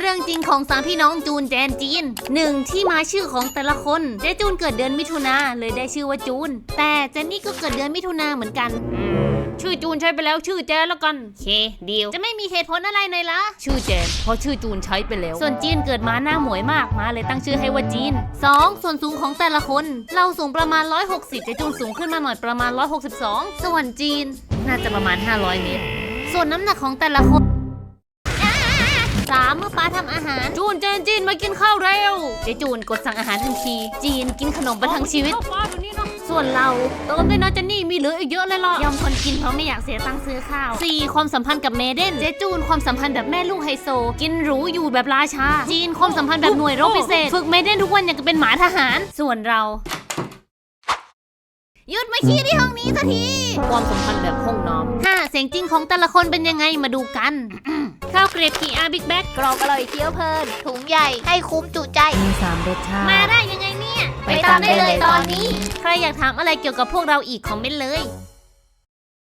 เรื่องจริงของสามพี่น้องจูนแจนจีนหนึ่งที่มาชื่อของแต่ละคนเจจูนเกิดเดือนมิถุนาเลยได้ชื่อว่าจูน แต่เจนนี่ก็เกิดเดือนมิถุนาเหมือนกันชื่อจูนใช้ไปแล้วชื่อแจนแล้วกันเคเดีลจะไม่มีเหตุผลอะไรเลยละชื่อแจนเพราะชื่อจูนใช้ไปแล้ว ส่วนจีนเกิดมาหน้าหมวยมากมาเลยตั้งชื่อให้ว่าจีน 2. ส่วนสูงของแต่ละคน เราสูงประมาณ 160เจจูนสูงขึ้นมาหน่อยประมาณ 162 ส่วนจีนน่าจะประมาณ 500 เมตร ส่วนน้ำหนักของแต่ละคน สามเมื่อป้าทำอาหาร จูนเจนจีนมากินข้าวเร็วเจจูนกดสั่งอาหารทันที จีนกินขนมประทังชีวิตส่วนเราเติมด้วยนะเจนนี่มีเหลืออีกเยอะเลยล่ะยอมคนกินเพราะไม่อยากเสียตังค์ซื้อข้าว 4. ความสัมพันธ์กับเมเดนเจจูนความสัมพันธ์แบบแม่ลูกไฮโซ กินหรูอยู่แบบราชา จีนความสัมพันธ์แบบหน่วยรบพิเศษ ฝึกเมเดนทุกวันอย่างกับเป็นหมาทหาร ส่วนเราหยุดมาขี้ที่ห้องนี้สักที ความสัมพันธ์แบบห้องน้ำห้าเสียงจริงของแต่ละคนเป็นยังไงมาดูกัน ข้าวเกรด PR Big Bag กรอบอร่อยเคี้ยวเพลิน ถุงใหญ่ให้คุ้มจุใจ มีสามรสชามาติได้ยังไงเนี่ย ไปตามได้เลยตอนนี้ ใครอยากถามอะไรเกี่ยวกับพวกเราอีกคอมเมนต์เลย